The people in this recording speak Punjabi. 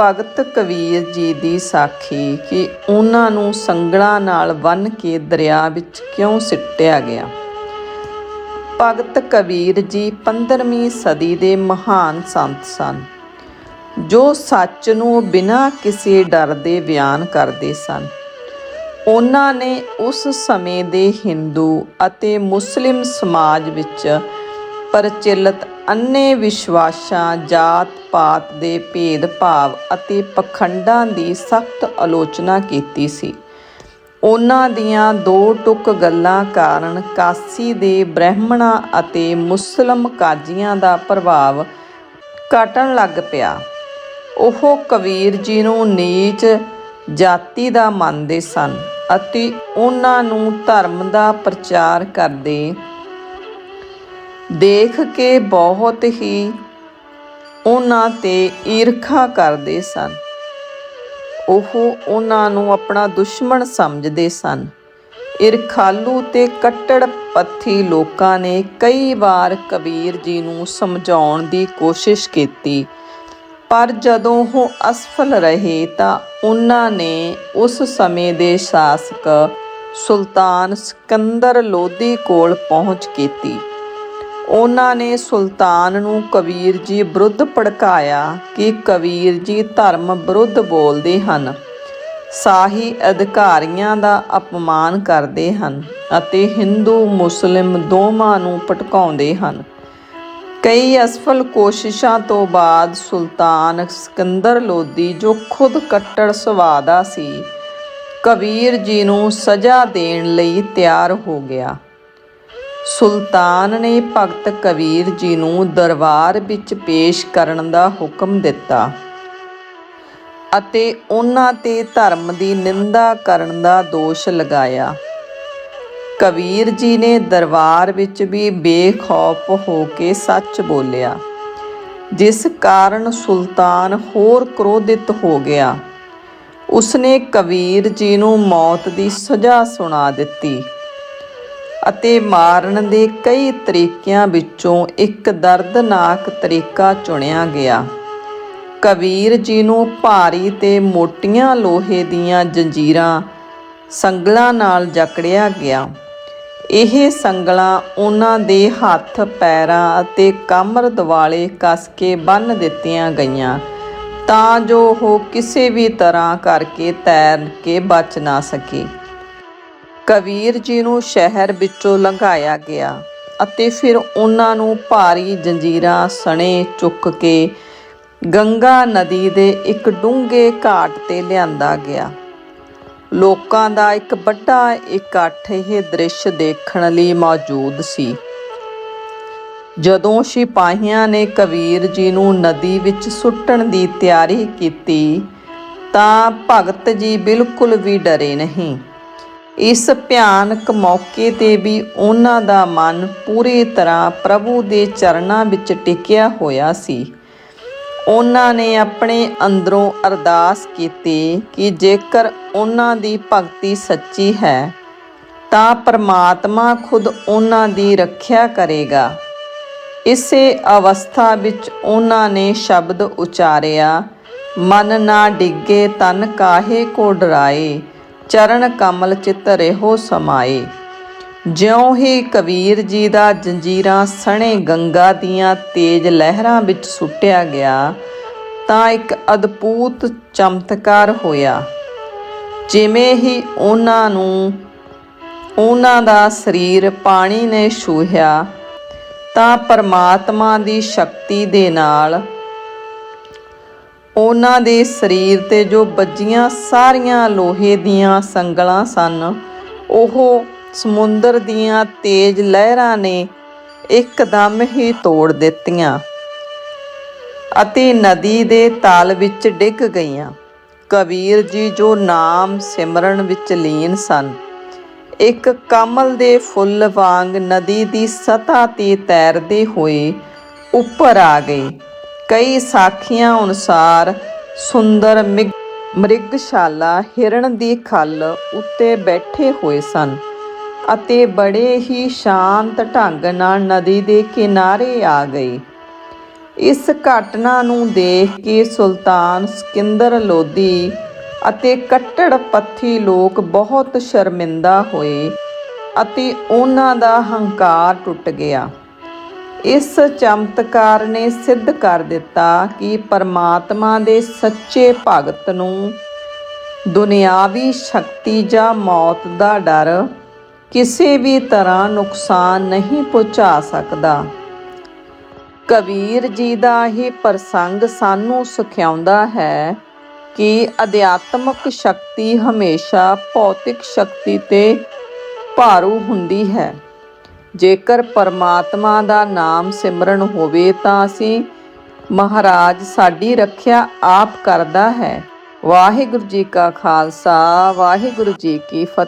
ਭਗਤ ਕਬੀਰ ਜੀ ਦੀ ਸਾਖੀ ਕਿ ਉਹਨਾਂ ਨੂੰ ਸੰਗਲਾਂ ਨਾਲ ਬੰਨ ਕੇ ਦਰਿਆ ਵਿੱਚ ਕਿਉਂ ਸਿੱਟਿਆ ਗਿਆ? ਭਗਤ ਕਬੀਰ ਜੀ 15ਵੀਂ ਸਦੀ ਦੇ ਮਹਾਨ ਸੰਤ ਸਨ, ਜੋ ਸੱਚ ਨੂੰ ਬਿਨਾਂ ਕਿਸੇ ਡਰ ਦੇ ਬਿਆਨ ਕਰਦੇ ਸਨ। ਉਹਨਾਂ ਨੇ ਉਸ ਸਮੇਂ ਦੇ ਹਿੰਦੂ ਅਤੇ ਮੁਸਲਿਮ ਸਮਾਜ ਵਿੱਚ ਪ੍ਰਚਲਿਤ ਅੰਨੇ ਵਿਸ਼ਵਾਸਾਂ ਜਾਤ-ਪਾਤ ਦੇ ਭੇਦ-ਭਾਵ ਅਤੇ ਪਖੰਡਾਂ ਦੀ ਸਖਤ ਆਲੋਚਨਾ ਕੀਤੀ ਸੀ। ਉਹਨਾਂ ਦੀਆਂ ਦੋ ਟੁਕ ਗੱਲਾਂ ਕਾਰਨ ਕਾਸੀ ਦੇ ਬ੍ਰਾਹਮਣਾਂ ਅਤੇ ਮੁਸਲਮ ਕਾਜ਼ੀਆਂ ਦਾ ਪ੍ਰਭਾਵ ਘਟਣ ਲੱਗ ਪਿਆ। ਉਹ ਕਬੀਰ ਜੀ ਨੂੰ ਨੀਚ ਜਾਤੀ ਦਾ ਮੰਨਦੇ ਸਨ ਅਤੇ ਉਹਨਾਂ ਨੂੰ ਧਰਮ ਦਾ ਪ੍ਰਚਾਰ ਕਰਦੇ ਦੇਖ ਕੇ ਬਹੁਤ ਹੀ ਉਹਨਾਂ ਤੇ ਈਰਖਾ ਕਰਦੇ ਸਨ। ਉਹ ਉਹਨਾਂ ਨੂੰ ਆਪਣਾ ਦੁਸ਼ਮਣ ਸਮਝਦੇ ਸਨ। ਈਰਖਾਲੂ ਤੇ ਕੱਟੜ ਪੱਥੀ ਲੋਕਾਂ ਨੇ ਕਈ ਵਾਰ ਕਬੀਰ ਜੀ ਨੂੰ ਸਮਝਾਉਣ ਦੀ ਕੋਸ਼ਿਸ਼ ਕੀਤੀ, ਪਰ ਜਦੋਂ ਉਹ ਅਸਫਲ ਰਹੇ ਤਾਂ ਉਹਨਾਂ ਨੇ ਉਸ ਸਮੇਂ ਦੇ ਸ਼ਾਸਕ ਸੁਲਤਾਨ ਸਿਕੰਦਰ ਲੋਧੀ ਕੋਲ ਪਹੁੰਚ ਕੀਤੀ। ਉਹਨਾਂ ਨੇ ਸੁਲਤਾਨ ਨੂੰ ਕਬੀਰ ਜੀ ਵਿਰੁੱਧ ਭੜਕਾਇਆ ਕਿ ਕਬੀਰ ਜੀ ਧਰਮ ਵਿਰੁੱਧ ਬੋਲਦੇ ਹਨ। ਸਾਹੀ ਅਧਿਕਾਰੀਆਂ ਦਾ ਅਪਮਾਨ ਕਰਦੇ ਹਨ ਅਤੇ ਹਿੰਦੂ, ਮੁਸਲਿਮ ਦੋਵਾਂ ਨੂੰ ਭਟਕਾਉਂਦੇ ਹਨ। ਕਈ ਅਸਫਲ ਕੋਸ਼ਿਸ਼ਾਂ ਤੋਂ ਬਾਅਦ ਸੁਲਤਾਨ ਸਿਕੰਦਰ ਲੋਧੀ, ਜੋ ਖੁਦ ਕੱਟੜ ਸੁਭਾਅ ਸੀ, ਕਬੀਰ ਜੀ ਨੂੰ ਸਜ਼ਾ ਦੇਣ ਲਈ ਤਿਆਰ ਹੋ ਗਿਆ। ਸੁਲਤਾਨ ਨੇ ਭਗਤ ਕਬੀਰ ਜੀ ਨੂੰ ਦਰਬਾਰ ਵਿੱਚ ਪੇਸ਼ ਕਰਨ ਦਾ ਹੁਕਮ ਦਿੱਤਾ ਅਤੇ ਉਹਨਾਂ ਤੇ ਧਰਮ ਦੀ ਨਿੰਦਾ ਕਰਨ ਦਾ ਦੋਸ਼ ਲਗਾਇਆ। ਕਬੀਰ ਜੀ ਨੇ ਦਰਬਾਰ ਵਿੱਚ ਵੀ ਬੇਖੌਫ ਹੋ ਕੇ ਸੱਚ ਬੋਲਿਆ, ਜਿਸ ਕਾਰਨ ਸੁਲਤਾਨ ਹੋਰ ਕ੍ਰੋਧਿਤ ਹੋ ਗਿਆ। ਉਸਨੇ ਕਬੀਰ ਜੀ ਨੂੰ ਮੌਤ ਦੀ ਸਜ਼ਾ ਸੁਣਾ ਦਿੱਤੀ। ਅਤੇ ਮਾਰਨ ਦੇ ਕਈ ਤਰੀਕਿਆਂ ਵਿੱਚੋਂ ਇੱਕ ਦਰਦਨਾਕ ਤਰੀਕਾ ਚੁਣਿਆ ਗਿਆ। ਕਬੀਰ ਜੀ ਨੂੰ ਭਾਰੀ ਤੇ ਮੋਟੀਆਂ ਲੋਹੇ ਦੀਆਂ ਜੰਜੀਰਾਂ ਸੰਗਲਾਂ ਨਾਲ ਜਕੜਿਆ ਗਿਆ। ਇਹ ਸੰਗਲਾਂ ਉਹਨਾਂ ਦੇ ਹੱਥ, ਪੈਰਾਂ ਅਤੇ ਕਮਰ ਦਿਵਾਲੇ ਕੱਸ ਕੇ ਬੰਨ ਦਿੱਤੀਆਂ ਗਈਆਂ ਤਾਂ ਜੋ ਉਹ ਕਿਸੇ ਵੀ ਤਰ੍ਹਾਂ ਕਰਕੇ ਤੈਰ ਕੇ ਬਚ ਨਾ ਸਕੇ। ਕਬੀਰ ਜੀ ਨੂੰ ਸ਼ਹਿਰ ਵਿੱਚੋਂ ਲੰਘਾਇਆ ਗਿਆ ਅਤੇ ਫਿਰ ਉਹਨਾਂ ਨੂੰ ਭਾਰੀ ਜੰਜੀਰਾਂ ਸਣੇ ਚੁੱਕ ਕੇ ਗੰਗਾ ਨਦੀ ਦੇ ਇੱਕ ਡੂੰਘੇ ਘਾਟ ਤੇ ਲਿਆਂਦਾ ਗਿਆ। ਲੋਕਾਂ ਦਾ ਇੱਕ ਵੱਡਾ ਇਕੱਠ ਇਹ ਦ੍ਰਿਸ਼ ਦੇਖਣ ਲਈ ਮੌਜੂਦ ਸੀ। ਜਦੋਂ ਸਿਪਾਹੀਆਂ ਨੇ ਕਬੀਰ ਜੀ ਨੂੰ ਨਦੀ ਵਿੱਚ ਸੁੱਟਣ ਦੀ ਤਿਆਰੀ ਕੀਤੀ ਤਾਂ ਭਗਤ ਜੀ ਬਿਲਕੁਲ ਵੀ ਡਰੇ ਨਹੀਂ। ਇਸ ਭਿਆਨਕ ਮੌਕੇ ਤੇ ਵੀ ਉਹਨਾਂ ਦਾ ਮਨ ਪੂਰੀ ਤਰ੍ਹਾਂ ਪ੍ਰਭੂ ਦੇ ਚਰਨਾਂ ਵਿੱਚ ਟਿਕਿਆ ਹੋਇਆ ਸੀ। ਉਹਨਾਂ ਨੇ ਆਪਣੇ ਅੰਦਰੋਂ ਅਰਦਾਸ ਕੀਤੀ ਕਿ ਜੇਕਰ ਉਹਨਾਂ ਦੀ ਭਗਤੀ ਸੱਚੀ ਹੈ, ਤਾਂ ਪਰਮਾਤਮਾ ਖੁਦ ਉਹਨਾਂ ਦੀ ਰੱਖਿਆ ਕਰੇਗਾ। ਇਸੇ ਅਵਸਥਾ ਵਿੱਚ ਉਹਨਾਂ ਨੇ ਸ਼ਬਦ ਉਚਾਰਿਆ, ਮਨ ਨਾ ਡਿੱਗੇ ਤਨ ਕਾਹੇ ਕੋ ਡਰਾਏ ਚਰਨ ਕਮਲ ਚਿਤ ਰਹਿਓ ਸਮਾਏ। ਜਿਉਂ ਹੀ ਕਬੀਰ ਜੀ ਦਾ ਜੰਜੀਰਾਂ ਸਣੇ ਗੰਗਾ ਦੀਆਂ ਤੇਜ਼ ਲਹਿਰਾਂ ਵਿੱਚ ਸੁੱਟਿਆ ਗਿਆ, ਤਾਂ ਇੱਕ ਅਦਭੁਤ ਚਮਤਕਾਰ ਹੋਇਆ। ਜਿਵੇਂ ਹੀ ਉਹਨਾਂ ਨੂੰ, ਉਹਨਾਂ ਦਾ ਸਰੀਰ ਪਾਣੀ ਨੇ ਛੂਹਿਆ, ਤਾਂ ਪਰਮਾਤਮਾ ਦੀ ਸ਼ਕਤੀ ਦੇ ਨਾਲ ਉਹਨਾਂ ਦੇ ਸਰੀਰ ਤੇ ਜੋ ਵੱਜੀਆਂ ਸਾਰੀਆਂ ਲੋਹੇ ਦੀਆਂ ਸੰਗਲਾਂ ਸਨ, ਉਹ ਸਮੁੰਦਰ ਦੀਆਂ ਤੇਜ਼ ਲਹਿਰਾਂ ਨੇ ਇੱਕਦਮ ਹੀ ਤੋੜ ਦਿੱਤੀਆਂ ਅਤੇ ਨਦੀ ਦੇ ਤਾਲ ਵਿੱਚ ਡਿੱਗ ਗਈਆਂ। ਕਬੀਰ ਜੀ ਜੋ ਨਾਮ ਸਿਮਰਨ ਵਿੱਚ ਲੀਨ ਸਨ, ਇੱਕ ਕਮਲ ਦੇ ਫੁੱਲ ਵਾਂਗ ਨਦੀ ਦੀ ਸਤ੍ਹਾ ਤੇ ਤੈਰਦੇ ਹੋਏ ਉੱਪਰ ਆ ਗਏ। ਕਈ ਸਾਖੀਆਂ ਅਨੁਸਾਰ ਸੁੰਦਰ ਮਿਗ- ਮ੍ਰਿਗਸ਼ਾਲਾ ਹਿਰਣ ਦੀ ਖੱਲ ਉੱਤੇ ਬੈਠੇ ਹੋਏ ਸਨ ਅਤੇ ਬੜੇ ਹੀ ਸ਼ਾਂਤ ਢੰਗ ਨਾਲ ਨਦੀ ਦੇ ਕਿਨਾਰੇ ਆ ਗਏ ਇਸ ਘਟਨਾ ਨੂੰ ਦੇਖ ਕੇ ਸੁਲਤਾਨ ਸਿਕੰਦਰ ਲੋਧੀ ਅਤੇ ਕੱਟੜ ਪੱਥੀ ਲੋਕ ਬਹੁਤ ਸ਼ਰਮਿੰਦਾ ਹੋਏ ਅਤੇ ਉਹਨਾਂ ਦਾ ਹੰਕਾਰ ਟੁੱਟ ਗਿਆ। ਇਸ ਚਮਤਕਾਰ ਨੇ ਸਿੱਧ ਕਰ ਦਿੱਤਾ ਕਿ ਪਰਮਾਤਮਾ ਦੇ ਸੱਚੇ ਭਗਤ ਨੂੰ ਦੁਨਿਆਵੀ ਸ਼ਕਤੀ ਜਾਂ ਮੌਤ ਦਾ ਡਰ ਕਿਸੇ ਵੀ ਤਰ੍ਹਾਂ ਨੁਕਸਾਨ ਨਹੀਂ ਪਹੁੰਚਾ ਸਕਦਾ। ਕਬੀਰ ਜੀ ਦਾ ਇਹ ਪ੍ਰਸੰਗ ਸਾਨੂੰ ਸਿਖਾਉਂਦਾ ਹੈ ਕਿ ਅਧਿਆਤਮਕ ਸ਼ਕਤੀ ਹਮੇਸ਼ਾ ਭੌਤਿਕ ਸ਼ਕਤੀ ਤੇ ਭਾਰੂ ਹੁੰਦੀ ਹੈ। ਜੇਕਰ ਪਰਮਾਤਮਾ ਦਾ ਨਾਮ ਸਿਮਰਨ ਹੋਵੇ ਤਾਂ ਅਸੀਂ ਮਹਾਰਾਜ ਸਾਡੀ ਰੱਖਿਆ ਆਪ ਕਰਦਾ ਹੈ। ਵਾਹਿਗੁਰੂ ਜੀ ਕਾ ਖਾਲਸਾ, ਵਾਹਿਗੁਰੂ ਜੀ ਕੀ ਫਤਿਹ।